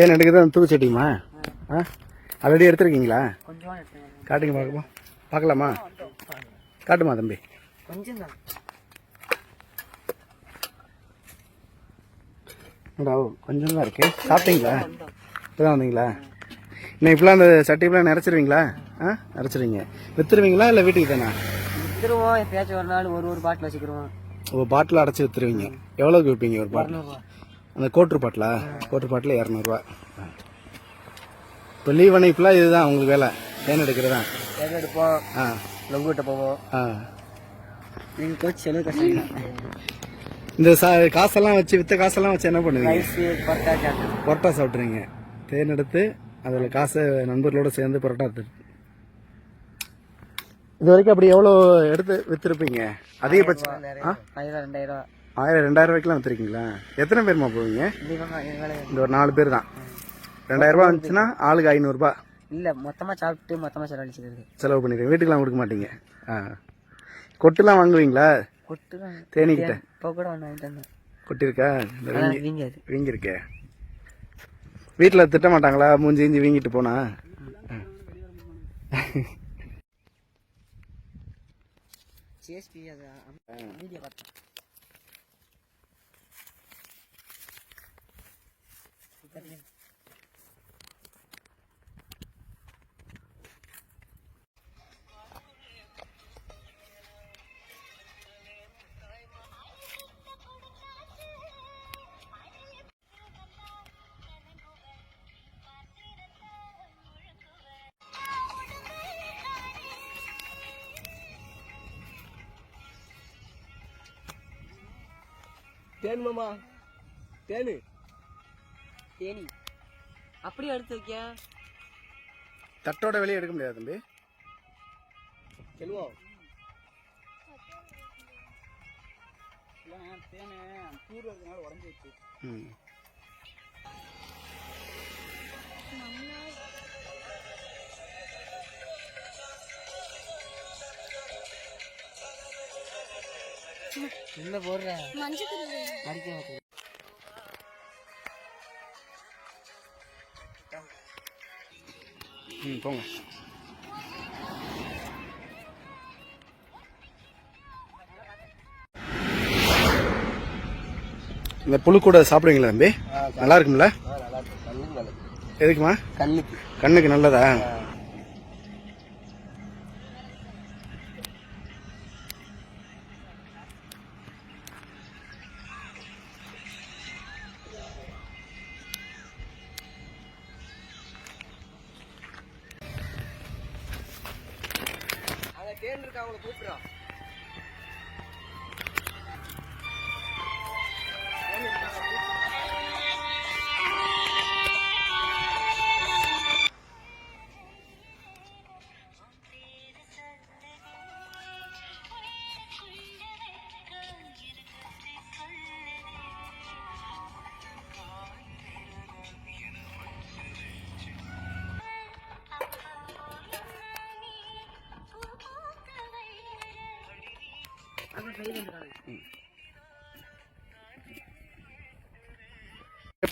தேன் எடுக்கிறது அந்த தூச்சட்டியுமா ஆ? ஆல்ரெடி எடுத்துருக்கீங்களா? காட்டுங்க பார்க்கலாம் பார்க்கலாமா? காட்டுமா தம்பி. கொஞ்சம் தான் இருக்கு. சாப்பிட்டீங்களா? இப்போதான் வந்தீங்களா? இன்னும் இப்பெல்லாம் அந்த சட்டிப்பெல்லாம் நிறச்சிருவீங்களா ஆ? நிறச்சிருவீங்க வித்துருவீங்களா இல்லை வீட்டுக்கு தானே? வித்துருவோம். எப்பயாச்சும் ஒரு நாள் ஒரு ஒரு பாட்டில் வச்சுக்கிருவோம். ஒரு பாட்டில் அடைச்சி வித்துருவீங்க. எவ்வளோக்கு விற்பீங்க ஒரு பாட்டில்? அந்த கோட்ரு பாட்டிலா? கோட்ரு பாட்டில் இரநூறுவா. இப்போ லீவ் அன்னைக்குலாம் இதுதான் உங்களுக்கு வேலை. தேன் எடுக்கிறது? தான் தேர்தல் எடுப்போம். ஆ. லொங்குட்ட போவோம். ஆ. நீங்கள் கோச் செலவு கஷ்டம் இந்த சா காசெல்லாம் வச்சு வித்த காசெல்லாம் வச்சு என்ன பண்ணுவீங்க? பரோட்டா சாப்பிட்றீங்க தேன் எடுத்து அதில் காசை நண்பர்களோட சேர்ந்து பரோட்டா எடுத்து இது வரைக்கும் அப்படி எவ்வளோ எடுத்து விற்றுருப்பீங்க அதிகபட்சம் ரெண்டாயிரம் ஆயிரம் ரெண்டாயிரம் ரூபாய்க்குலாம் விற்றுருக்கீங்களா எத்தனை பேருமா போவீங்க? இந்த ஒரு நாலு பேர் தான். ரெண்டாயிரம் ரூபாய் வந்துச்சுன்னா ஆளுக்கு ஐநூறுரூபா இல்லை மொத்தமாக சாப்பிட்டு மொத்தமாக செலவழிச்சிக்கிறது. செலவு பண்ணிடுங்க. வீட்டுக்கெலாம் கொடுக்க மாட்டீங்க. ஆ. கொட்டுலாம் வாங்குவீங்களா? கொட்டு தான் தேனிக்கிட்ட இப்போ கூட ஒன்று வாங்கிட்டு வந்தேன். கொட்டிருக்கா இந்த ஆனால் வீங்கி வீங்காது. வீங்கிருக்கே வீட்டில் திட்ட மாட்டாங்களா? மூஞ்சி இஞ்சி வீங்கிட்டு போனா? சிஎஸ்பி அது வீடியோ பார்த்தேன் தேன் மாமா தேனு தேனி. அப்படியே எடுத்து வைக்க? தட்டோட வெளியே எடுக்க முடியாது தம்பி. செல்வம் ம். உள்ள போடுற? மடிக்க மாட்டேன் ம் போங்க. இந்த புழு கூட சாப்பிடுவீங்களா தம்பி? நல்லா இருக்கும்ல? எதுக்குமா கண்ணுக்கு. கண்ணுக்கு நல்லதா? அங்க தேன் இருக்கு அவங்கள கூப்பிடுறான்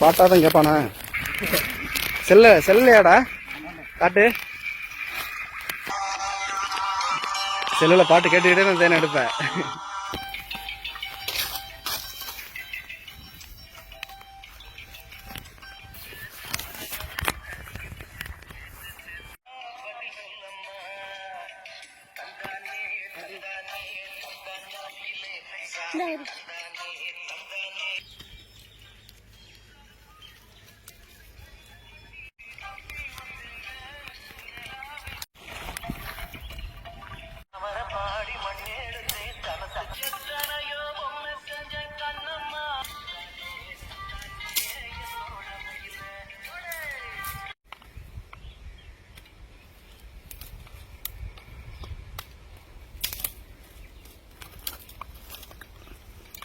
பாட்டாதான் கேட்பானா? செல்ல செல்லையாடா காட்டு. செல்லில் பாட்டு கேட்டுக்கிட்டே நான் தேனை எடுப்பேன். Nerede?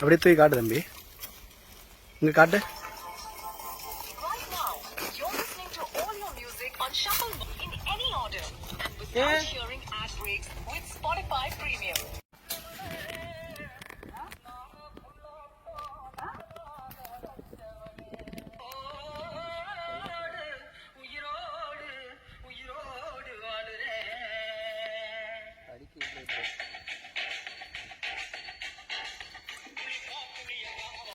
அப்படியே தூக்கி காட்டு தம்பி இங்க காட்டு Right now, you're listening to all your music on shuffle in any order and without hearing ad breaks with Spotify Premium.